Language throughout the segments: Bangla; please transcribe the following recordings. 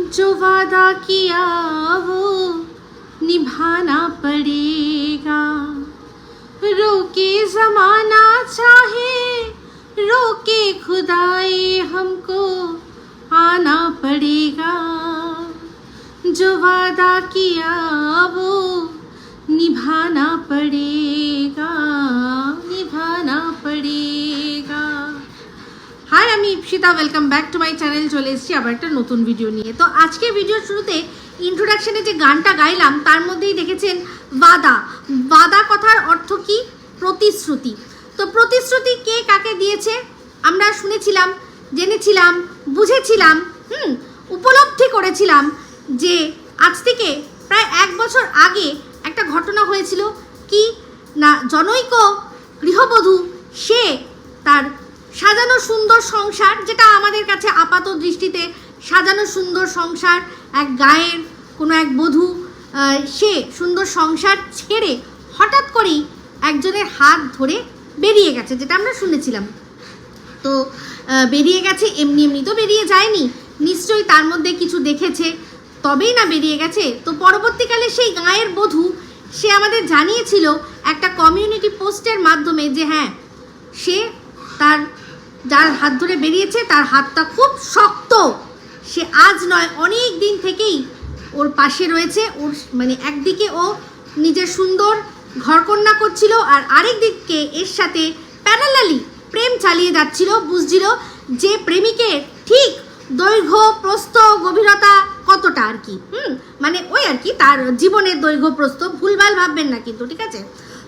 जो वादा किया वो निभाना पड़ेगा। रोके जमाना चाहे, रोके खुदाई हमको आना पड़ेगा। जो वादा किया वो निभाना पड़ेगा निभाना पड़ेगा। হাই আমি Ipsita welcome back to my channel চলে এসেছি আবার একটা নতুন ভিডিও নিয়ে। তো আজকে ভিডিওর শুরুতে ইন্ট্রোডাকশনে যে গানটা গাইলাম, তার মধ্যেই দেখেছেন বাদা। বাদা কথার অর্থ কি? প্রতিশ্রুতি। তো প্রতিশ্রুতি কে কাকে দিয়েছে? আমরা শুনেছিলাম, জেনেছিলাম, বুঝেছিলাম, হুম, উপলব্ধি করেছিলাম যে আজ থেকে প্রায় এক বছর আগে একটা ঘটনা হয়েছিল। কি? না, জনৈক গৃহবধূ, সে তার সাজানো সুন্দর সংসার, যেটা আমাদের কাছে আপাত দৃষ্টিতে সাজানো সুন্দর সংসার, এক গায়ের কোনো এক বধূ সে সুন্দর সংসার ছেড়ে হঠাৎ করেই একজনের হাত ধরে বেরিয়ে গেছে, যেটা আমরা শুনেছিলাম। তো বেরিয়ে গেছে, এমনি এমনি তো বেরিয়ে যায়নি, নিশ্চয়ই তার মধ্যে কিছু দেখেছে, তবেই না বেরিয়ে গেছে। তো পরবর্তীকালে সেই গাঁয়ের বধূ, সে আমাদের জানিয়েছিল একটা কমিউনিটি পোস্টের মাধ্যমে যে হ্যাঁ সে তার যার হাত ধরে বেরিয়েছে, তার হাতটা খুব শক্ত। সে আজ নয়, অনেক দিন থেকেই ওর পাশে রয়েছে। ওর মানে একদিকে ও নিজের সুন্দর ঘরকন্যা করছিল আর আরেক দিককে এর সাথে প্যারালালি প্রেম চালিয়ে যাচ্ছিল, বুঝছিল যে প্রেমিকের ঠিক দৈর্ঘ্য, প্রস্থ, গভীরতা কতটা আর কি। হুম মানে ওই আর কি, তার জীবনের দৈর্ঘ্য, প্রস্থ, ভুলভাল ভাববেন না কিন্তু, ঠিক আছে?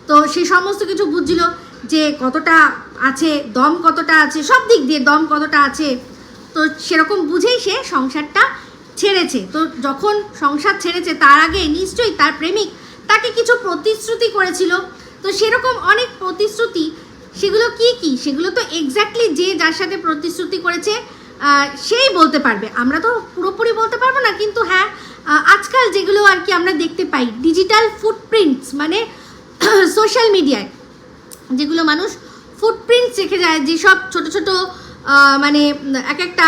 তো সে সমস্ত কিছু বুঝছিল। যে কতটা আছে, দম কতটা আছে, সব দিক দিয়ে দম কতটা আছে, তো সেরকম বুঝেই সে সংসারটা ছেড়েছে। তো যখন সংসার ছেড়েছে, তার আগে নিশ্চয়ই তার প্রেমিক তাকে কিছু প্রতিশ্রুতি করেছিল। তো সেরকম অনেক প্রতিশ্রুতি, সেগুলো কি কি? সেগুলো তো এক্স্যাক্টলি যে যার সাথে প্রতিশ্রুতি করেছে সেই বলতে পারবে। আমরা তো পুরোপুরি বলতে পারব না, কিন্তু হ্যাঁ আজকাল যেগুলো আর কি আমরা দেখতে পাই ডিজিটাল ফুটপ্রিন্টস মানে সোশ্যাল মিডিয়ায় যেগুলো মানুষ ফুটপ্রিন্টস রেখে যায় যেসব ছোট ছোট মানে এক একটা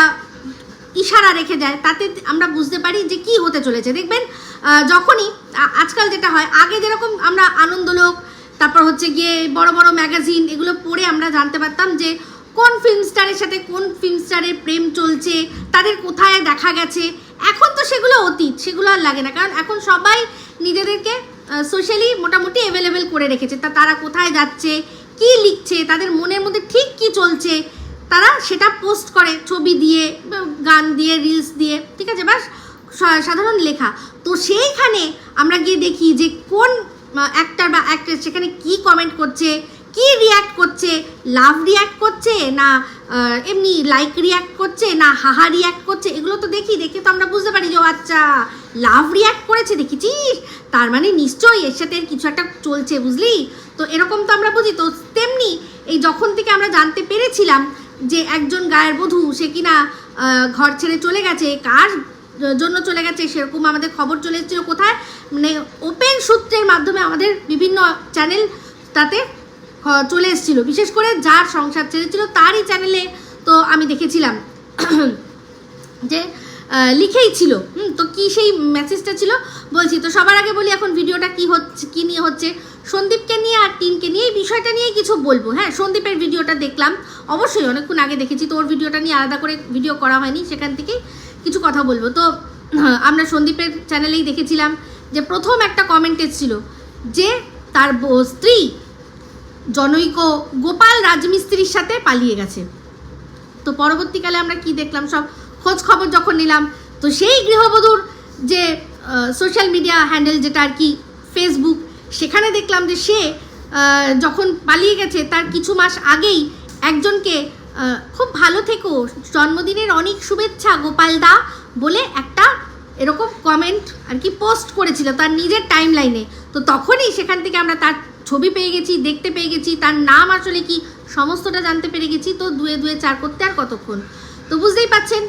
ইশারা রেখে যায়, তাতে আমরা বুঝতে পারি যে কি হতে চলেছে। দেখবেন যখনই আজকাল যেটা হয়, আগে যেরকম আমরা আনন্দলোক, তারপর হচ্ছে গিয়ে বড় বড় ম্যাগাজিন এগুলো পড়ে আমরা জানতে পারতাম যে কোন ফিল্ম স্টারের সাথে কোন ফিল্ম স্টারের প্রেম চলছে, তাদের কোথায় দেখা গেছে। এখন তো সেগুলো অতীত, সেগুলো আর লাগে না। কারণ এখন সবাই নিজেদেরকে সোশ্যালি মোটামুটি অ্যাভেলেবেল করে রেখেছে। তা তারা কোথায় যাচ্ছে, কি লিখছে, তাদের মনের মধ্যে ঠিক কি চলছে, তারা সেটা পোস্ট করে ছবি দিয়ে, গান দিয়ে রিলস দিয়ে, ঠিক আছে? বাস সাধারণ লেখা। তো সেইখানে আমরা গিয়ে দেখি যে কোন অ্যাক্টার বা অ্যাক্ট্রেস সেখানে কি কমেন্ট করছে কি রিয়াক্ট করছে? লাভ রিয়াক্ট করছে না এমনি লাইক রিয়াক্ট করছে না হাহা রিয়াক্ট করছে? এগুলো তো দেখি, দেখে তো আমরা বুঝতে পারি যে, ও আচ্ছা লাভ রিয়াক্ট করেছে দেখেছিস তার মানে নিশ্চয়ই এর সাথে কিছু একটা চলছে, বুঝলি? তো এরকম তো আমরা বুঝি, তো তেমনি এই যখন থেকে আমরা জানতে পেরেছিলাম যে একজন গায়ের বধূ, সে কিনা ঘর ছেড়ে চলে গেছে, কার জন্য চলে গেছে, সেরকম আমাদের খবর চলে এসেছিল কোথায়? মানে ওপেন সূত্রের মাধ্যমে আমাদের বিভিন্ন চ্যানেল তাতে চলে এসেছিল। বিশেষ করে যার সংসার ছেড়েছিল, তারই চ্যানেলে তো আমি দেখেছিলাম যে লিখেই ছিল। হুম, তো কি সেই মেসেজটা ছিল? বলছি, তো সবার আগে বলি এখন ভিডিওটা কি হচ্ছে, কি নিয়ে হচ্ছে? সন্দীপকে নিয়ে আর টিনকে নিয়ে এই বিষয়টা নিয়ে কিছু বলব। হ্যাঁ সন্দীপের ভিডিওটা দেখলাম। অবশ্যই অনেকক্ষণ আগে দেখেছি, তো ওর ভিডিওটা নিয়ে আলাদা করে ভিডিও করা হয়নি, সেখান থেকেই কিছু কথা বলব। তো, আমরা সন্দীপের চ্যানেলেই দেখেছিলাম যে, প্রথম একটা কমেন্ট এসেছিল যে, তার স্ত্রী জনৈক গোপাল রাজমিস্ত্রির সাথে পালিয়ে গেছে। তো পরবর্তীকালে আমরা কি দেখলাম? সব খোঁজ খবর যখন নিলাম, তো সেই গৃহবধূর যে সোশ্যাল মিডিয়া হ্যান্ডেল যেটা আর কি ফেসবুক সেখানে দেখলাম যে সে যখন পালিয়ে গেছে, তার কিছু মাস আগেই একজনকে খুব ভালো থেকো, জন্মদিনের অনেক শুভেচ্ছা গোপাল দা বলে একটা এরকম কমেন্ট আর কি পোস্ট করেছিল তার নিজের টাইম লাইনে তো তখনই সেখান থেকে আমরা তার ছবি পেয়ে গেছি, দেখতে পেয়ে গেছি, তার নাম আসলে কি সমস্তটা জানতে পেরে গেছি, তো দুয়ে দুয়ে চার করতে আর কতক্ষণ? তো বুঝতেই পাচ্ছেন?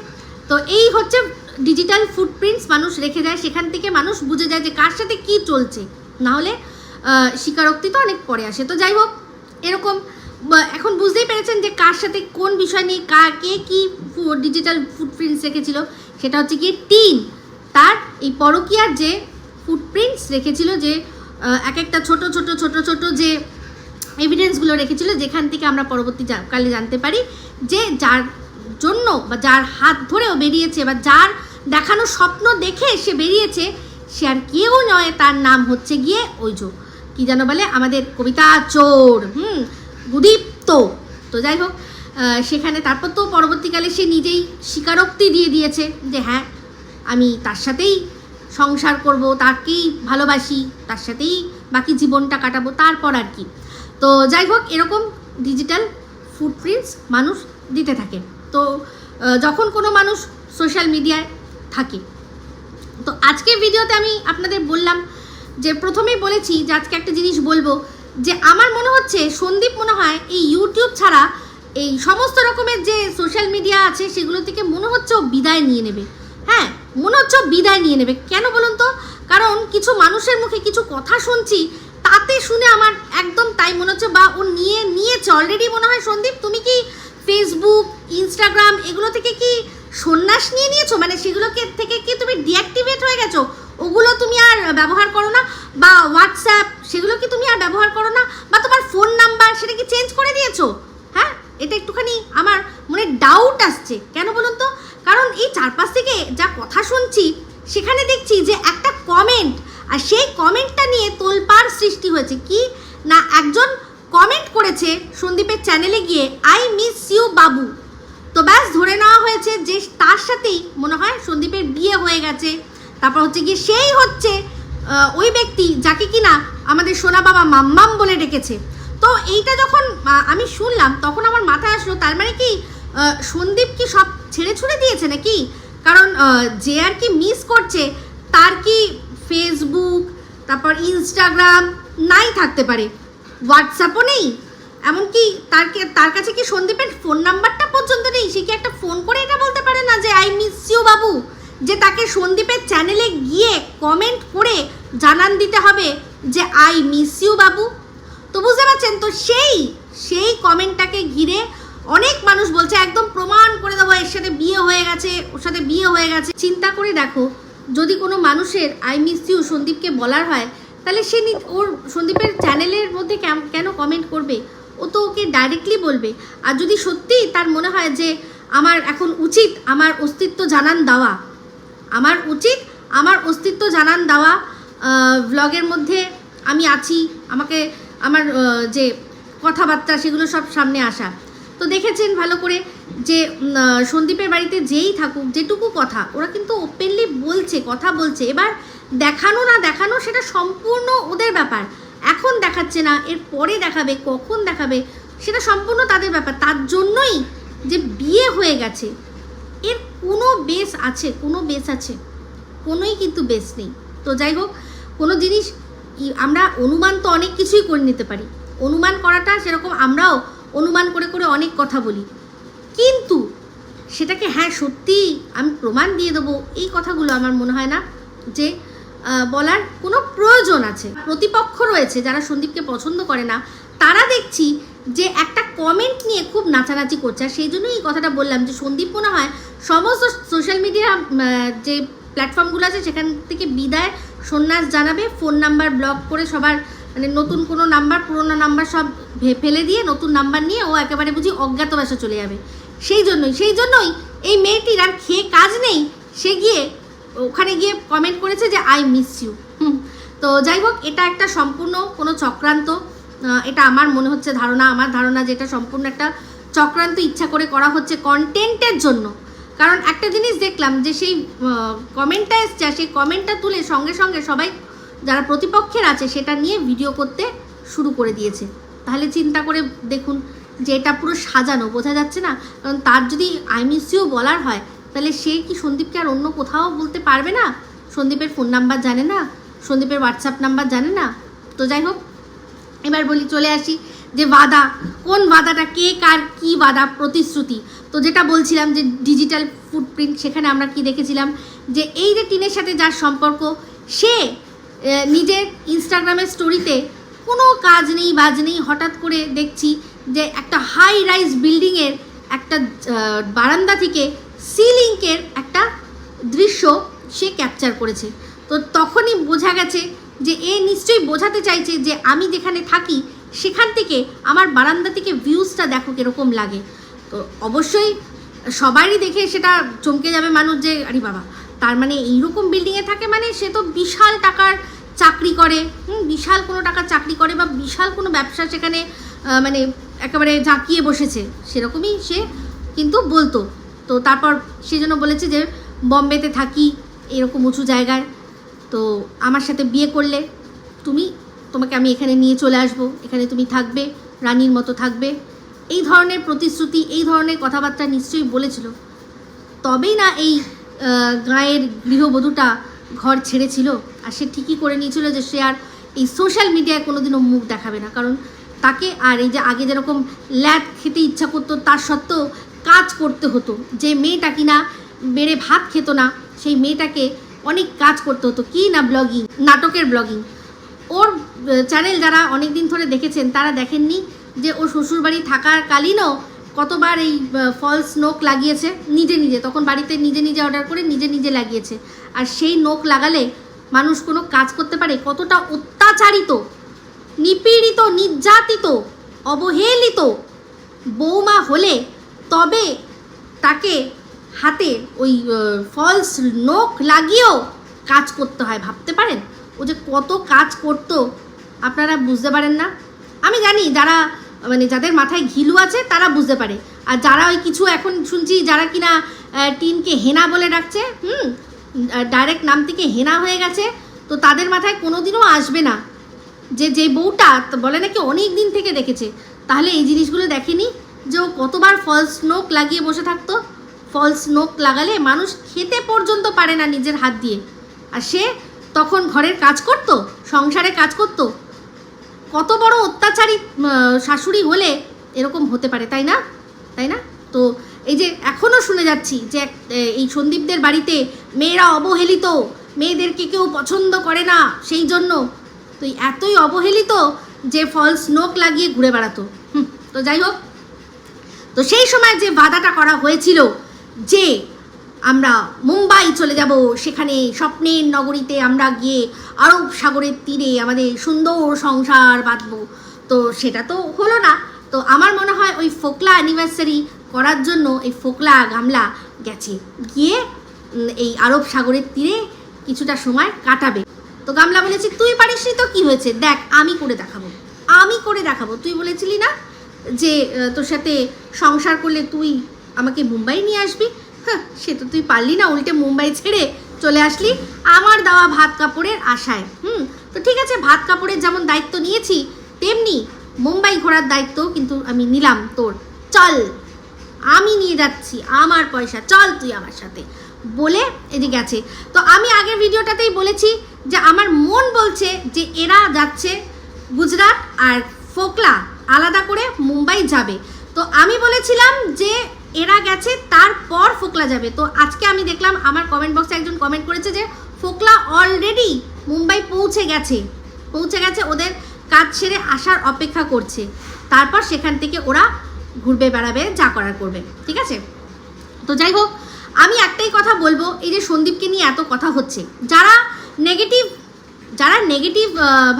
তো এই হচ্ছে ডিজিটাল ফুটপ্রিন্টস মানুষ রেখে যায় সেখান থেকে মানুষ বুঝে যায় যে কার সাথে কি চলছে। না হলে স্বীকারোক্তি তো অনেক পরে আসে। তো যাই হোক, এরকম এখন বুঝতেই পেরেছেন যে কার সাথে কোন বিষয় নিয়ে কার কে কি ডিজিটাল ফুটপ্রিন্টস রেখেছিল, সেটা হচ্ছে গিয়ে টিন। তার এই পরকীয়ার যে ফুটপ্রিন্টস রেখেছিল যে এক একটা ছোট ছোট ছোট ছোট যে এভিডেন্সগুলো রেখেছিল, যেখান থেকে আমরা পরবর্তী কালে জানতে পারি যে যার জন্য বা যার হাত ধরেও বেরিয়েছে বা যার দেখানো স্বপ্ন দেখে সে বেরিয়েছে, সে আর কেউ নয়, তার নাম হচ্ছে গিয়ে ওই যে কি যেন বলে? আমাদের কবিতা চোর, হুম গুদীপ্ত তো যাই হোক সেখানে তারপর তো পরবর্তীকালে সে নিজেই স্বীকারোক্তি দিয়ে দিয়েছে যে হ্যাঁ আমি তার সাথেই সংসার করব তাকেই ভালোবাসি, তার সাথেই বাকি জীবনটা কাটাবো, তারপর আর কি। তো যাই হোক, এরকম ডিজিটাল ফুটপ্রিন্টস মানুষ দিতে থাকে। তো যখন কোনো মানুষ সোশ্যাল মিডিয়ায় থাকে। তো আজকের ভিডিওতে আমি আপনাদের বললাম যে, প্রথমেই বলেছি যে, আজকে একটা জিনিস বলব যে, আমার মনে হচ্ছে, সন্দীপ মনে হয় এই ইউটিউব ছাড়া এই সমস্ত রকমের যে সোশ্যাল মিডিয়া আছে, সেগুলো থেকে মনে হচ্ছে ও বিদায় নিয়ে নেবে। হ্যাঁ মনে হচ্ছে বিদায় নিয়ে নেবে। কেন বলুন তো? কারণ কিছু মানুষের মুখে কিছু কথা শুনছি, তাতে শুনে আমার একদম তাই মনে হচ্ছে বা ও নিয়ে নিয়েছে। অলরেডি মনে হয় সন্দীপ, তুমি কি ফেসবুক ইনস্টাগ্রাম এগুলো থেকে কি সন্ন্যাস নিয়ে নিয়েছো? মানে সেগুলোকে থেকে কি তুমি ডিঅ্যাক্টিভেট হয়ে গেছো? ওগুলো তুমি আর ব্যবহার করো না? বা হোয়াটসঅ্যাপ সেগুলো কি তুমি আর ব্যবহার করো না? বা তোমার ফোন নাম্বার সেটা কি চেঞ্জ করে দিয়েছ? হ্যাঁ এটা একটুখানি আমার মনে ডাউট আসছে। কেন বলুন তো? কারণ এই চারপাশ থেকে যা কথা শুনছি, সেখানে দেখছি যে একটা কমেন্ট আর সেই কমেন্টটা নিয়ে তোলপাড় সৃষ্টি হয়েছে। কি? না, একজন কমেন্ট করেছে সন্দীপের চ্যানেলে গিয়ে আই মিস ইউ বাবু। তো ব্যাস, ধরে নেওয়া হয়েছে যে তার সাথেই মনে হয় সন্দীপের বিয়ে হয়ে গেছে। তারপর হচ্ছে গিয়ে সেই হচ্ছে ওই ব্যক্তি যাকে কিনা আমাদের সোনা বাবা মাম্মাম বলে ডেকেছে। তো এইটা যখন আমি শুনলাম, তখন আমার মাথায় আসলো, তার মানে কি? সন্দীপ কি সব ছেড়ে ছুড়ে দিয়েছে নাকি? কারণ যে আর কি মিস করছে, তার কি ফেসবুক তারপর ইনস্টাগ্রাম নাই থাকতে পারে। হোয়াটসঅ্যাপও নেই। এমনকি তার তার কাছে কি সন্দীপের ফোন নাম্বারটা পর্যন্ত নেই? সে কি একটা ফোন করে এটা বলতে পারে না যে আই মিস ইউ বাবু যে তাকে সন্দীপের চ্যানেলে গিয়ে কমেন্ট করে জানান দিতে হবে যে আই মিস ইউ বাবু তো বুঝতে পারছেন? তো সেই সেই কমেন্টটাকে ঘিরে অনেক মানুষ বলছে, একদম প্রমাণ করে দেবো, এর সাথে বিয়ে হয়ে গেছে, ওর সাথে বিয়ে হয়ে গেছে। চিন্তা করে দেখো, যদি কোনো মানুষের আই মিস ইউ সন্দীপকে বলার হয়, তাহলে সে ওর সন্দীপের চ্যানেলের মধ্যে কেন কমেন্ট করবে? ও তো ওকে ডাইরেক্টলি বলবে। আর যদি সত্যি তার মনে হয় যে, আমার এখন উচিত আমার অস্তিত্ব জানান দেওয়া, আমার উচিত আমার অস্তিত্ব জানান দেওয়া ভ্লগের মধ্যে আমি আছি, আমাকে আমার যে কথাবার্তা, সেগুলো সব সামনে আসা। তো দেখেছেন ভালো করে যে সন্দীপের বাড়িতে যেই থাকুক, যেটুকু কথা, ওরা কিন্তু ওপেনলি বলছে, কথা বলছে। এবার দেখানো না দেখানো সেটা সম্পূর্ণ ওদের ব্যাপার। এখন দেখাচ্ছে না, এর পরে দেখাবে, কখন দেখাবে, সেটা সম্পূর্ণ তাদের ব্যাপার। তার জন্যই যে বিয়ে হয়ে গেছে, এর কোনো বেস আছে, কোনো বেস আছে, কোনোই কিন্তু বেস নেই। তো যাই হোক, কোনো জিনিস, আমরা অনুমান তো অনেক কিছুই করে নিতে পারি। অনুমান করাটা সেরকম আমরাও অনুমান করে করে অনেক কথা বলি। কিন্তু সেটাকে হ্যাঁ সত্যি আমি প্রমাণ দিয়ে দেবো, এই কথাগুলো আমার মনে হয় না যে বলার কোনো প্রয়োজন আছে। প্রতিপক্ষ রয়েছে, যারা সন্দীপকে পছন্দ করে না, তারা দেখছি যে একটা কমেন্ট নিয়ে খুব নাচানাচি করছে। আর সেই জন্যই এই কথাটা বললাম যে, সন্দীপ মনে হয় সমস্ত সোশ্যাল মিডিয়া যে প্ল্যাটফর্মগুলো আছে, সেখান থেকে বিদায় সন্ন্যাস জানাবে ফোন নাম্বার ব্লক করে সবার মানে নতুন কোনো নাম্বার, পুরোনো নাম্বার সব ফেলে দিয়ে নতুন নাম্বার নিয়ে ও একেবারে বুঝি অজ্ঞাতবাসে চলে যাবে। সেই জন্যই সেই জন্যই এই মেয়েটির আর খেয়ে কাজ নেই। সে গিয়ে ওখানে গিয়ে কমেন্ট করেছে যে আই মিস ইউ তো যাই হোক, এটা একটা সম্পূর্ণ কোনো চক্রান্ত। এটা আমার মনে হচ্ছে ধারণা, আমার ধারণা যে এটা সম্পূর্ণ একটা চক্রান্ত ইচ্ছা করে করা হচ্ছে কন্টেন্টের জন্য। কারণ একটা জিনিস দেখলাম যে সেই কমেন্টটা এসছে সেই কমেন্টটা তুলে সঙ্গে সঙ্গে সবাই যারা প্রতিপক্ষের আছে সেটা নিয়ে ভিডিও করতে শুরু করে দিয়েছে। তাহলে চিন্তা করে দেখুন যে এটা পুরো সাজানো, বোঝা যাচ্ছে না? কারণ তার যদি আই ইউ বলার হয়, তাহলে সে কি সন্দীপকে আর অন্য কোথাও বলতে পারবে না? সন্দীপের ফোন নাম্বার জানে না? সন্দীপের হোয়াটসঅ্যাপ নাম্বার জানে না? তো যাই হোক, এবার বলি, চলে আসি যে বাদা কোন বাদাটা কে, কার, কি বাদা প্রতিশ্রুতি। তো যেটা বলছিলাম যে ডিজিটাল ফুটপ্রিন্ট সেখানে আমরা কি দেখেছিলাম? যে এই যে টিনের সাথে যার সম্পর্ক, সে নিজের ইনস্টাগ্রামের স্টোরিতে কোনো কাজ নেই, বাজ নেই, হঠাৎ করে দেখছি যে একটা হাই রাইজ বিল্ডিংয়ের একটা বারান্দা থেকে সিলিংকের একটা দৃশ্য সে ক্যাপচার করেছে। তো তখনই বোঝা গেছে যে এ নিশ্চয়ই বোঝাতে চাইছে যে আমি যেখানে থাকি, সেখান থেকে আমার বারান্দা থেকে ভিউজটা দেখো কীরকম লাগে। তো অবশ্যই সবারই দেখে সেটা চমকে যাবে মানুষ যে, আরে বাবা। তার মানে এইরকম বিল্ডিংয়ে থাকে মানে সে তো বিশাল টাকার চাকরি করে। হুম, বিশাল কোনো টাকার চাকরি করে বা বিশাল কোনো ব্যবসা সেখানে মানে একেবারে ঝাঁকিয়ে বসেছে। সেরকমই সে কিন্তু বলতো। তো তারপর সে জন্য বলেছে যে বম্বেতে থাকি এরকম উঁচু জায়গায়। তো আমার সাথে বিয়ে করলে তুমি তোমাকে আমি এখানে নিয়ে চলে আসব। এখানে তুমি থাকবে রানীর মতো থাকবে। এই ধরনের প্রতিশ্রুতি এই ধরনের কথাবার্তা নিশ্চয়ই বলেছিল। তবেই না এই গাঁয়ের গৃহবধূটা ঘর ছেড়েছিল আর সে ঠিকই করে নিয়েছিল যে সে আর এই সোশ্যাল মিডিয়ায় কোনোদিনও মুখ দেখাবে না। কারণ তাকে আর এই যে আগে যেরকম ল্যাদ খেতে ইচ্ছা করতো, তার সত্ত্বেও কাজ করতে হতো। যে মেয়েটা কিনা বেড়ে ভাত খেত না, সেই মেয়েটাকে অনেক কাজ করতে হতো। কি না ব্লগিং নাটকের ব্লগিং ওর চ্যানেল যারা অনেক দিন ধরে দেখেছেন, তারা দেখেননি যে ও শ্বশুরবাড়ি থাকার কালীনও কতবার এই ফলস নোক লাগিয়েছে? নিজে নিজে। তখন বাড়িতে নিজে নিজে অর্ডার করে নিজে নিজে লাগিয়েছে। আর সেই নোক লাগালে মানুষ কোনো কাজ করতে পারে? কতটা অত্যাচারিত, নিপীড়িত, নির্যাতিত, অবহেলিত বৌমা হলে তবে তাকে হাতে ওই ফলস নোক লাগিয়েও কাজ করতে হয়। ভাবতে পারেন? ও যে কত কাজ করতো, আপনারা বুঝতে পারেন না। আমি জানি যারা মানে যাদের মাথায় ঘিলু আছে, তারা বুঝতে পারে। আর যারা ওই কিছু এখন শুনছি, যারা কিনা টিনকে হেনা বলে ডাকছে, হুম ডাইরেক্ট নাম থেকে হেনা হয়ে গেছে, তো তাদের মাথায় কোনোদিনও আসবে না। যে যে বউটা বলে নাকি অনেক দিন থেকে দেখেছে। তাহলে এই জিনিসগুলো দেখেনি যে ও কতবার ফলস নোক লাগিয়ে বসে থাকতো। ফলস নোক লাগালে মানুষ খেতে পর্যন্ত পারে না নিজের হাত দিয়ে। আর সে তখন ঘরের কাজ করত, সংসারে কাজ করত কত বড় অত্যাচারী শাশুড়ি হলে এরকম হতে পারে, তাই না? তাই না? তো এই যে এখনও শুনে যাচ্ছি যে এই সন্দীপদের বাড়িতে মেয়েরা অবহেলিত, মেয়েদেরকে কেউ পছন্দ করে না, সেই জন্য। তো এতই অবহেলিত যে ফলস নোক লাগিয়ে ঘুরে বেড়াতো। তো যাই হোক। তো সেই সময় যে বাধাটা করা হয়েছিল যে আমরা মুম্বাই চলে যাব। সেখানে স্বপ্নের নগরীতে আমরা গিয়ে আরব সাগরের তীরে আমাদের সুন্দর সংসার বাঁধবো। তো সেটা তো হলো না। তো আমার মনে হয় ওই ফোকলা অ্যানিভার্সারি করার জন্য এই ফোকলা গামলা গেছে। গিয়ে এই আরব সাগরের তীরে কিছুটা সময় কাটাবে। তো গামলা বলেছি, তুই পারিসনি তো কি হয়েছে? দেখ, আমি করে দেখাবো। আমি করে দেখাবো। তুই বলেছিলি না যে তোর সাথে সংসার করলে তুই আমাকে মুম্বাই নিয়ে আসবি? হ্যাঁ সে তো তুই পারলি না উল্টে মুম্বাই ছেড়ে চলে আসলি আমার দেওয়া ভাত কাপড়ের আশায়। হুম, তো ঠিক আছে, ভাত কাপড়ের যেমন দায়িত্ব নিয়েছি, তেমনি মুম্বাই ঘোরার দায়িত্ব কিন্তু আমি নিলাম তোর। চল, আমি নিয়ে যাচ্ছি আমার পয়সা, চল তুই আমার সাথে। বলে এদিকে গেছে তো আমি আগের ভিডিওটাতেই বলেছি যে আমার মন বলছে যে এরা যাচ্ছে গুজরাট আর ফোকলা আলাদা করে মুম্বাই যাবে। তো আমি বলেছিলাম যে এরা গেছে, তারপর ফোকলা যাবে। তো আজকে আমি দেখলাম, আমার কমেন্ট বক্সে একজন কমেন্ট করেছে যে, ফোকলা অলরেডি মুম্বাই পৌঁছে গেছে। পৌঁছে গেছে ওদের কাজ সেরে আসার অপেক্ষা করছে। তারপর সেখান থেকে ওরা ঘুরবে, বেড়াবে, যা করার করবে। ঠিক আছে? তো যাই হোক, আমি একটাই কথা বলব, এই যে সন্দীপকে নিয়ে এত কথা হচ্ছে। যারা নেগেটিভ যারা নেগেটিভ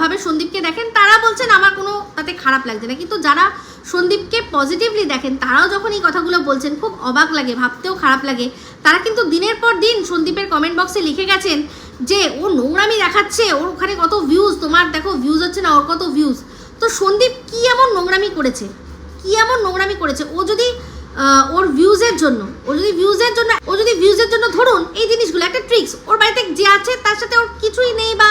ভাবে সন্দীপকে দেখেন, তারা বলছেন আমার কোনো তাতে খারাপ লাগছে না। কিন্তু যারা সন্দীপকে পজিটিভলি দেখেন, তারাও যখন এই কথাগুলো বলছেন, খুব অবাক লাগে, ভাবতেও খারাপ লাগে। তারা কিন্তু দিনের পর দিন সন্দীপের কমেন্ট বক্সে লিখে গেছেন যে ও নোংরামি দেখাচ্ছে, ওর ওখানে কত ভিউজ তোমার দেখো ভিউজ হচ্ছে না, ওর কত ভিউজ তো সন্দীপ কি এমন নোংরামি করেছে? কি এমন নোংরামি করেছে? ও যদি ওর ভিউজের জন্য, ও যদি ভিউজের জন্য, ও যদি ভিউজের জন্য ধরুন, এই জিনিসগুলো, একটা ট্রিক্স ওর বাড়িতে যে আছে, তার সাথে ওর কিছুই নেই বা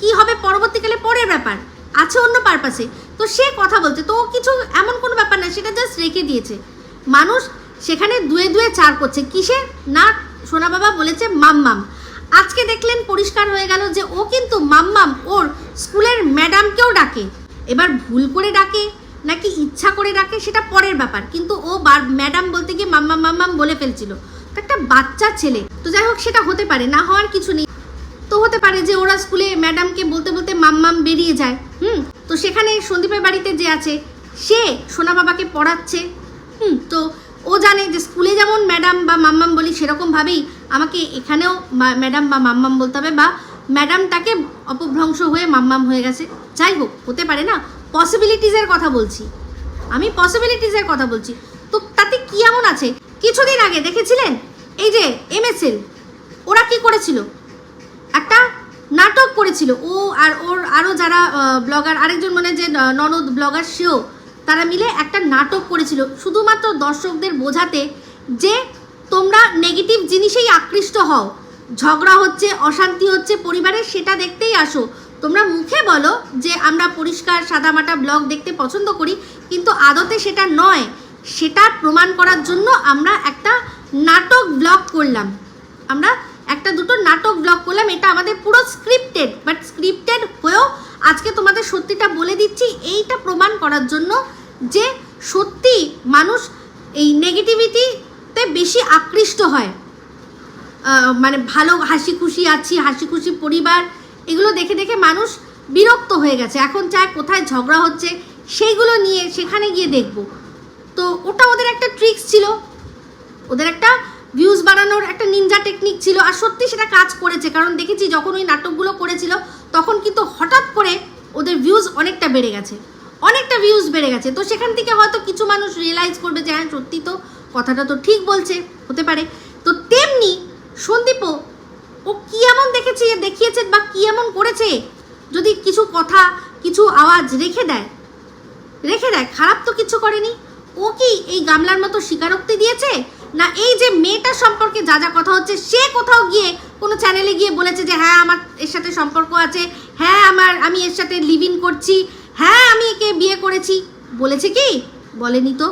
কি হবে পরবর্তীকালে পরের ব্যাপার, আছে অন্য পারপাসে তো সে কথা বলছে। তো কিছু এমন কোনো ব্যাপার না, সেটা জাস্ট রেখে দিয়েছে। মানুষ সেখানে দুয়ে দুয়ে চার করছে। কিসে? না, সোনা বাবা বলেছে মাম্মাম। আজকে দেখলেন পরিষ্কার হয়ে গেল যে ও কিন্তু মাম্মাম, ওর স্কুলের ম্যাডামকেও ডাকে। এবার ভুল করে ডাকে নাকি ইচ্ছা করে ডাকে, সেটা পরের ব্যাপার। কিন্তু ও বার, ম্যাডাম বলতে গিয়ে মাম্মাম মাম্মাম বলে ফেলছিল। একটা বাচ্চা ছেলে। তো যাই হোক, সেটা হতে পারে, না হওয়ার কিছু নেই। তো হতে পারে যে ওরা স্কুলে ম্যাডামকে বলতে বলতে মাম্মাম বেরিয়ে যায়। হুম, তো সেখানে সন্দীপের বাড়িতে যে আছে, সে সোনা বাবাকে পড়াচ্ছে। হুম, তো ও জানে যে স্কুলে যেমন ম্যাডাম বা মাম্মাম বলি সেরকমভাবেই আমাকে এখানেও ম্যাডাম বা মাম্মাম বলতে হবে বা ম্যাডামটাকে অপভ্রংশ হয়ে মাম্মাম হয়ে গেছে। যাই হোক, হতে পারে না পসিবিলিটিসের কথা বলছি। আমি পসিবিলিটিসের কথা বলছি। তো তাতে কি এমন আছে? কিছুদিন আগে দেখেছিলেন? এই যে এমএসএল ওরা কি করেছিল? একটা নাটক করেছিল। ও আর ওর আরও যারা ব্লগার আরেকজন মানে যে ননদ ব্লগার সেও, তারা মিলে একটা নাটক করেছিল। শুধুমাত্র দর্শকদের বোঝাতে যে তোমরা নেগেটিভ জিনিসেই আকৃষ্ট হও। ঝগড়া হচ্ছে, অশান্তি হচ্ছে পরিবারে সেটা দেখতেই আসো। তোমরা মুখে বলো যে আমরা পরিষ্কার, সাদামাটা ব্লগ দেখতে পছন্দ করি, কিন্তু আদতে সেটা নয়। সেটা প্রমাণ করার জন্য আমরা একটা নাটক ব্লগ করলাম। আমরা একটা দুটো নাটক ব্লগ করলাম, এটা আমাদের পুরো স্ক্রিপ্টেড বাট স্ক্রিপ্টেড হয়েও আজকে তোমাদের সত্যিটা বলে দিচ্ছি, এইটা প্রমাণ করার জন্য যে সত্যি মানুষ এই নেগেটিভিটিতে বেশি আকৃষ্ট হয়। মানে ভালো হাসি খুশি আছি হাসি খুশি পরিবার, এগুলো দেখে দেখে মানুষ বিরক্ত হয়ে গেছে। এখন চায় কোথায় ঝগড়া হচ্ছে, সেইগুলো নিয়ে সেখানে গিয়ে দেখব। তো ওটা ওদের একটা ট্রিক্স ছিল। ওদের একটা ভিউজ বাড়ানোর একটা নিনজা টেকনিক ছিল আর সত্যি সেটা কাজ করেছে। কারণ দেখেছি যখন ওই নাটকগুলো করেছিল, তখন কিন্তু হঠাৎ করে ওদের ভিউজ অনেকটা বেড়ে গেছে। অনেকটা ভিউজ বেড়ে গেছে। তো সেখান থেকে হয়তো কিছু মানুষ রিয়েলাইজ করবে যে হ্যাঁ সত্যি তো কথাটা তো ঠিক বলছে, হতে পারে। তো তেমনি সন্দীপও, ও কী এমন দেখেছে, দেখিয়েছে বা কী এমন করেছে? যদি কিছু কথা, কিছু আওয়াজ রেখে দেয় রেখে দেয়, খারাপ তো কিছু করেনি। ও কি এই গামলার মতো স্বীকারোক্তি দিয়েছে? না, এই যে মেয়েটার সম্পর্কে যা যা কথা হচ্ছে, সে কোথাও গিয়ে কোনো চ্যানেলে গিয়ে বলেছে যে হ্যাঁ আমার এর সাথে সম্পর্ক আছে হ্যাঁ আমার, আমি এর সাথে লিভ ইন করছি হ্যাঁ আমি একে বিয়ে করেছি। বলেছে কি? বলেনি তো।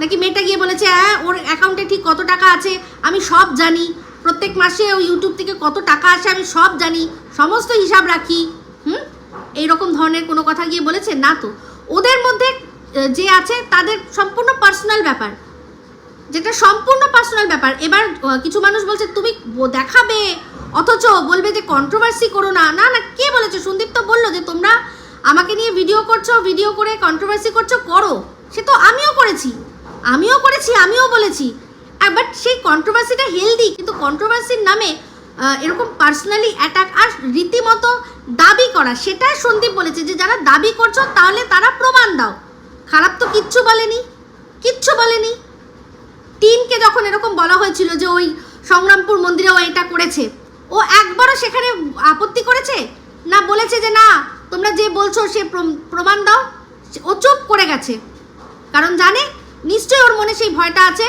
নাকি মেয়েটা গিয়ে বলেছে হ্যাঁ ওর অ্যাকাউন্টে ঠিক কত টাকা আছে, আমি সব জানি। প্রত্যেক মাসে ও ইউটিউব থেকে কত টাকা আসে, আমি সব জানি। সমস্ত হিসাব রাখি। হুম? এইরকম ধরনের কোনো কথা গিয়ে বলেছে? না তো। ওদের মধ্যে যে আছে, তাদের সম্পূর্ণ পার্সোনাল ব্যাপার। যেটা সম্পূর্ণ পার্সোনাল ব্যাপার। এবার কিছু মানুষ বলছে, তুমি দেখাবে। অথচ বলবে যে কন্ট্রোভার্সি করো না। না না, কে বলেছে? সন্দীপ তো বলল যে, তোমরা আমাকে নিয়ে ভিডিও করছ ভিডিও করে কন্ট্রোভার্সি করছ, করো। সে তো আমিও করেছি। আমিও করেছি, আমিও বলেছি। বাট সেই কন্ট্রোভার্সিটা হেলদি কিন্তু কন্ট্রোভার্সির নামে এরকম পার্সোনালি অ্যাটাক আর রীতিমতো দাবি করা সেটা সন্দীপ বলেছে যে, যারা দাবি করছ, তাহলে তারা প্রমাণ দাও। খারাপ তো কিচ্ছু বলেনি। কিচ্ছু বলেনি। টিনকে যখন এরকম বলা হয়েছিল যে ওই সংগ্রামপুর মন্দিরে ও এটা করেছে, ও একবারও সেখানে আপত্তি করেছে? না বলেছে যে না, তোমরা যে বলছো সে প্রম- প্রমাণ দাও, ও চুপ করে গেছে। কারণ জানে, নিশ্চয়ই ওর মনে সেই ভয়টা আছে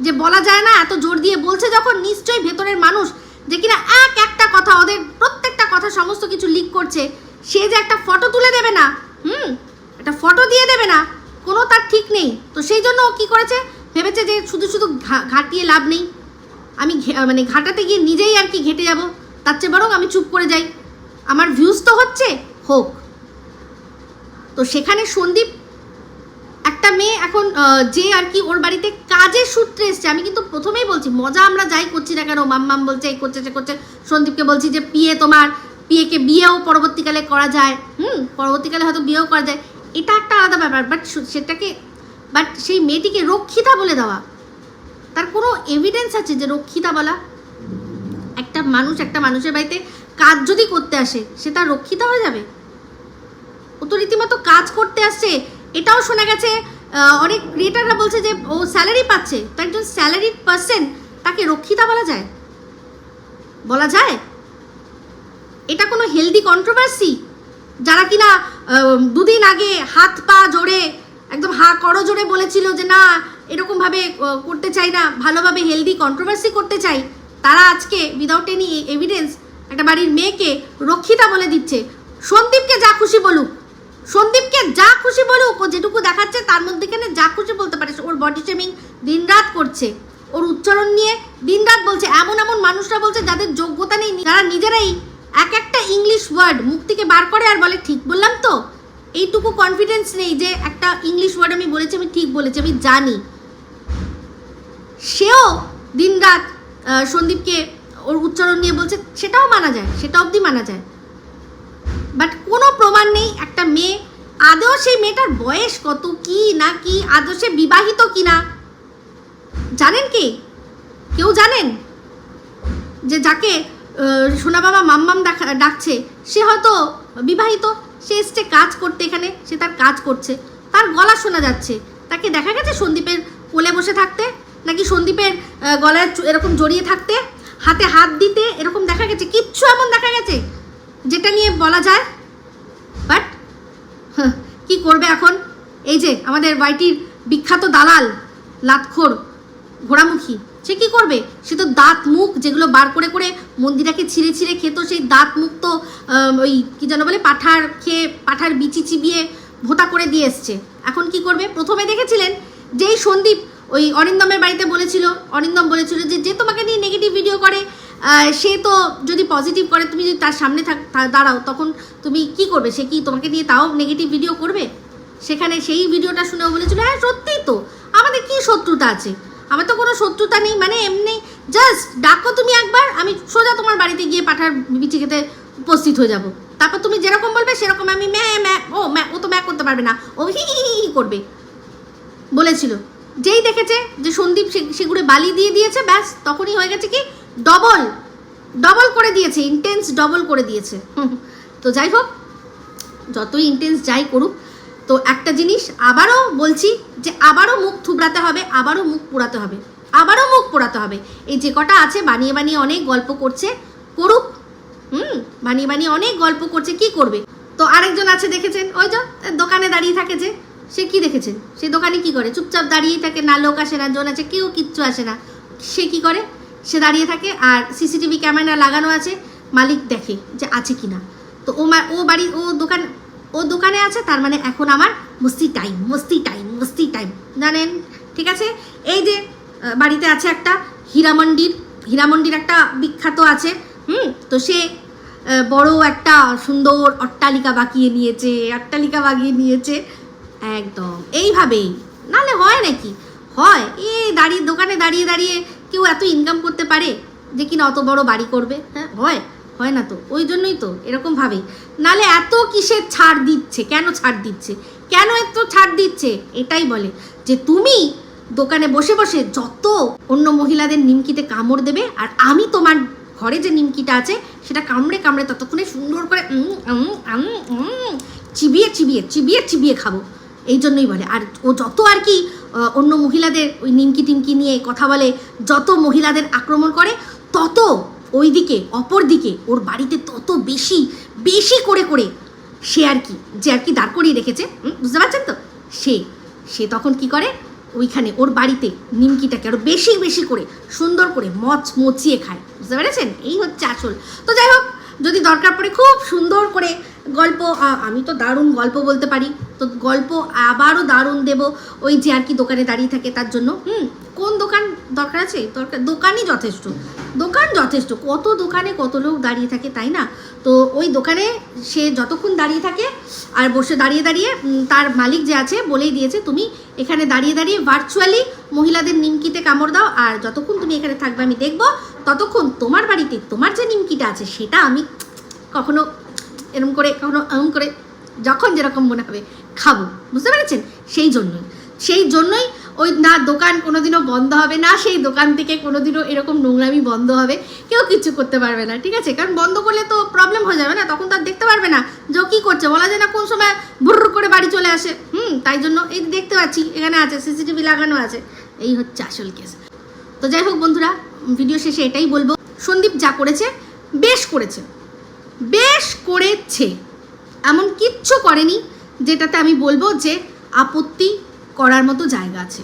যে বলা যায় না, এত জোর দিয়ে বলছে যখন নিশ্চয়ই ভেতরের মানুষ যে কিনা এক একটা কথা, ওদের প্রত্যেকটা কথা, সমস্ত কিছু লিক করছে, সে যে একটা ফটো তুলে দেবে না, হুম? একটা ফটো দিয়ে দেবে না, কোনো তার ঠিক নেই। তো সেই জন্য ও কী করেছে? ভেবেছে যে শুধু শুধু ঘাটিয়ে লাভ নেই। আমি মানে ঘাটাতে গিয়ে নিজেই আর কি ঘেটে যাব, তার চেয়ে বরং আমি চুপ করে যাই। আমার ভিউজ তো হচ্ছে, হোক। তো সেখানে সন্দীপ, একটা মেয়ে এখন যে আর কি ওর বাড়িতে কাজের সূত্রে এসছে। আমি কিন্তু প্রথমেই বলছি, মজা আমরা যাই করছি না কেন? মাম্মাম বলছে, এই করছে, সে করছে। সন্দীপকে বলছি যে, পিয়ে তোমার, পিয়েকে বিয়েও পরবর্তীকালে করা যায়। হুম, পরবর্তীকালে হয়তো বিয়েও করা যায়। এটা একটা আলাদা ব্যাপার বাট সেটাকে বাট সেই মেয়েটিকে রক্ষিতা বলে দেওয়া। তার কোনো এভিডেন্স আছে যে রক্ষিতা বলা? একটা মানুষ একটা মানুষের বাড়িতে কাজ যদি করতে আসে, সে তার রক্ষিতা হয়ে যাবে? ও তো রীতিমতো কাজ করতে আসছে। এটাও শোনা গেছে অনেক ক্রিয়েটাররা বলছে যে ও স্যালারি পাচ্ছে, তো একজন স্যালারিড পার্সন তাকে রক্ষিতা বলা যায়? বলা যায়? এটা কোনো হেলদি কন্ট্রোভার্সি যারা কিনা দুদিন আগে হাত পা জোড়ে একদম হা করো জোরে বলেছিল যে না এরকমভাবে করতে চাই না, ভালোভাবে হেলদি কন্ট্রোভার্সি করতে চাই। তারা আজকে উইদাউট এনি এভিডেন্স একটা বাড়ির মেয়েকে রক্ষিতা বলে দিচ্ছে। সন্দীপকে যা খুশি বলুক, সন্দীপকে যা খুশি বলুক, ও যেটুকু দেখাচ্ছে তার মধ্যেখানে যা খুশি বলতে পারে। ওর বডি শেমিং দিনরাত করছে। ওর উচ্চারণ নিয়ে দিনরাত বলছে, এমন এমন মানুষরা বলছে যাদের যোগ্যতা নেই। যারা নিজেরাই এক একটা ইংলিশ ওয়ার্ড মুখ থেকে বার করে আর বলে, ঠিক বললাম তো? এইটুকু কনফিডেন্স নেই যে একটা ইংলিশ ওয়ার্ড আমি বলেছি আমি ঠিক বলেছি আমি জানি। সেও দিনরাত আহ, সন্দীপকে ওর উচ্চারণ নিয়ে বলছে সেটাও মানা যায় সেটা অবধি মানা যায়। বাট কোনো প্রমাণ নেই একটা মেয়ে আদৌ সেই মেয়েটার বয়স কত কি না কি আদৌ সে বিবাহিত কি না জানেন কি? কেউ জানেন? যে যাকে সোনা বাবা মাম্মাম ডাকছে সে হয়তো বিবাহিত। সে এসছে কাজ করতে এখানে, সে তার কাজ করছে। তার গলা শোনা যাচ্ছে। তাকে দেখা গেছে সন্দীপের কোলে বসে থাকতে? নাকি সন্দীপের গলায় এরকম জড়িয়ে থাকতে? হাতে হাত দিতে এরকম দেখা গেছে? কিচ্ছু এমন দেখা গেছে? যেটা নিয়ে বলা যায় বাট কি করবে এখন? এই যে আমাদের বাড়িটির বিখ্যাত দালাল, লাতখোর, ঘোড়ামুখী। সে কি করবে? সে তো দাঁত মুখ যেগুলো বার করে করে মন্দিরাকে ছিঁড়ে ছিঁড়ে খেত, সেই দাঁত মুখ তো ওই কি যেন বলে, পাঠার খেয়ে, পাঠার বিচি চিবিয়ে ভোতা করে দিয়ে এসছে। এখন কি করবে? প্রথমে দেখেছিলেন যেই সন্দীপ ওই অরিন্দমের বাড়িতে বলেছিল, অরিন্দম বলেছিল যে যে তোমাকে নিয়ে নেগেটিভ ভিডিও করে সে তো যদি পজিটিভ করে, তুমি যদি তার সামনে থাক দাঁড়াও, তখন তুমি কি করবে? সে কি তোমাকে নিয়ে তাও নেগেটিভ ভিডিও করবে? সেখানে সেই ভিডিওটা শুনেও বলেছিল হ্যাঁ সত্যিই তো। আমাদের কি শত্রুতা আছে? আমার তো কোনো শত্রুতা নেই মানে এমনি জাস্ট ডাকো তুমি একবার, আমি সোজা তোমার বাড়িতে গিয়ে পাঠার বিচি খেতে উপস্থিত হয়ে যাব। তারপর তুমি যেরকম বলবে সেরকম আমি ম্যা ম্যা, ও ম্যা, ও তো ম্যা করতে পারবে না। ও হি হি করবে। বলেছিল। যেই দেখেছে যে সন্দীপ সেগুলো বালি দিয়ে দিয়েছে, ব্যাস, তখনই হয়ে গেছে কি ডবল ডবল করে দিয়েছে ইন্টেন্স ডবল করে দিয়েছে। তো যাই হোক, যতই ইন্টেন্স যাই করুক তো একটা জিনিস আবারও বলছি যে আবারও মুখ থুবড়াতে হবে, আবারও মুখ পোড়াতে হবে, আবারও মুখ পোড়াতে হবে। এই যে কটা আছে, বানিয়ে বানিয়ে অনেক গল্প করছে, করুক, হুম, বানিয়ে বানিয়ে অনেক গল্প করছে, কি করবে? তো আরেকজন আছে দেখেছেন, ওই যে দোকানে দাঁড়িয়ে থাকে যে, সে কি দেখেছেন সে দোকানে কি করে? চুপচাপ দাঁড়িয়েই থাকে, না লোক আসে, না জন আছে কেউ কিচ্ছু আসে না। সে কি করে? সে দাঁড়িয়ে থাকে আর সিসিটিভি ক্যামেরা লাগানো আছে, মালিক দেখে যে আছে কি না তো ও ও বাড়ি, ও দোকান ও দোকানে আছে, তার মানে এখন আমার মস্তি টাইম মস্তি টাইম মস্তি টাইম জানেন? ঠিক আছে? এই যে বাড়িতে আছে একটা হীরামন্ডির হীরামন্ডির একটা বিখ্যাত আছে, হুম? তো সে বড় একটা সুন্দর অট্টালিকা বাকিয়ে নিয়েছে, অট্টালিকা বাগিয়ে নিয়েছে। একদম। এইভাবেই। নালে হয় নাকি? হয়। এই দাঁড়িয়ে, দোকানে দাঁড়িয়ে দাঁড়িয়ে কেউ এত ইনকাম করতে পারে যে কিনা অত বড় বাড়ি করবে? হ্যাঁ হয়। হয় না তো? ওই জন্যই তো, এরকম ভাবেই। নালে এত কিসের ছাড় দিচ্ছে? কেন ছাড় দিচ্ছে? কেন এত ছাড় দিচ্ছে? এটাই বলে। যে তুমি দোকানে বসে বসে যত অন্য মহিলাদের নিমকিতে কামড় দেবে, আর আমি তোমার ঘরে যে নিমকিটা আছে, সেটা কামড়ে কামড়ে ততক্ষণে সুন্দর করে চিবিয়ে চিবিয়ে চিবিয়ে চিবিয়ে খাব। এই জন্যই বলে। আর ও যত আর কি অন্য মহিলাদের ওই নিমকি টিমকি নিয়ে কথা বলে, যত মহিলাদের আক্রমণ করে, তত ওই দিকে অপর দিকে ওর বাড়িতে তত বেশি বেশি করে করে। সে আর কি, যে আর কি দাঁড় করিয়ে রেখেছে বুঝতে পারছেন তো? সে সে তখন কি করে? ওইখানে ওর বাড়িতে নিমকিটাকে আরও বেশি বেশি করে, সুন্দর করে মচ মচিয়ে খায়, বুঝতে পেরেছেন? এই হচ্ছে আসল। তো যাই হোক, যদি দরকার পড়ে খুব সুন্দর করে গল্প আমি তো দারুণ গল্প বলতে পারি। তো গল্প আবারও দারুণ দেব ওই যে আর কি দোকানে দাঁড়িয়ে থাকে তার জন্য। হুম, কোন দোকান দরকার আছে? দরকার, দোকানই যথেষ্ট। দোকান যথেষ্ট। কত দোকানে কত লোক দাঁড়িয়ে থাকে, তাই না? তো ওই দোকানে সে যতক্ষণ দাঁড়িয়ে থাকে আর বসে দাঁড়িয়ে দাঁড়িয়ে তার মালিক যে আছে বলেই দিয়েছে, তুমি এখানে দাঁড়িয়ে দাঁড়িয়ে ভার্চুয়ালি মহিলাদের নিমকিতে কামড় দাও আর যতক্ষণ তুমি এখানে থাকবে আমি দেখব, ততক্ষণ তোমার বাড়িতে তোমার যে নিমকিটা আছে সেটা আমি কখনো এরম করে, কখনো এরম করে, যখন যেরকম মনে হবে, খাব। বুঝতে পেরেছেন? সেই জন্যই। সেই জন্যই ওই, না, দোকান কোনোদিনও বন্ধ হবে না, সেই দোকান থেকে কোনোদিনও এরকম নোংরামি বন্ধ হবে। কেউ কিচ্ছু করতে পারবে না, ঠিক আছে? কারণ বন্ধ করলে তো প্রবলেম হয়ে যাবে না, তখন তো আর দেখতে পারবে না যে কী করছে। বলা যায় না কোন সময় ভুর করে বাড়ি চলে আসে। হুম, তাই জন্য এই দেখতে পাচ্ছি, এখানে আছে সিসিটিভি লাগানো আছে। এই হচ্ছে আসল কেস তো যাই হোক বন্ধুরা ভিডিও শেষে এটাই বলব। সন্দীপ যা করেছে, বেশ করেছে। বেশ করেছে। এমন কিচ্ছু করেনি যেটাতে আমি বলব যে আপত্তি করার মতো জায়গা আছে।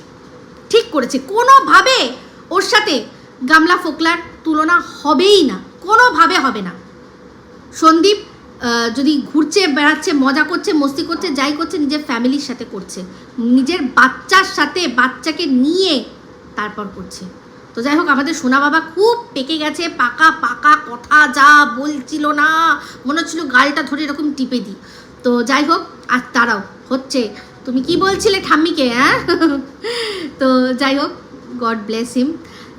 ঠিক করেছে। কোনোভাবে ওর সাথে গামলা ফোকলার তুলনা হবেই না। কোনোভাবে হবে না। সন্দীপ যদি ঘুরছে, বেড়াচ্ছে, মজা করছে, মস্তি করছে, যাই করছে, নিজের ফ্যামিলির সাথে করছে। নিজের বাচ্চার সাথে বাচ্চাকে নিয়ে তারপর করছে। তো যাই হোক, আমাদের সোনা বাবা খুব পেকে গেছে, পাকা পাকা, কথা যা বলছিল না, মনে হচ্ছিল গালটা ধরে এরকম টিপে দিই। তো যাই হোক আর তারাও হচ্ছে, তুমি কি বলছিলে ঠাম্মিকে হ্যাঁ? তো যাই হোক, গড ব্লেস হিম।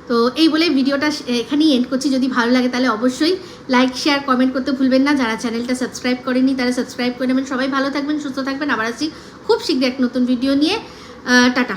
তো এই বলে ভিডিওটা এখানেই এন্ড করছি। যদি ভালো লাগে তাহলে অবশ্যই লাইক শেয়ার কমেন্ট করতে ভুলবেন না। যারা চ্যানেলটা সাবস্ক্রাইব করেনি তারা সাবস্ক্রাইব করে নেবেন। সবাই ভালো থাকবেন, সুস্থ থাকবেন। আবার আসছি খুব শীঘ্রই এক নতুন ভিডিও নিয়ে। টাটা।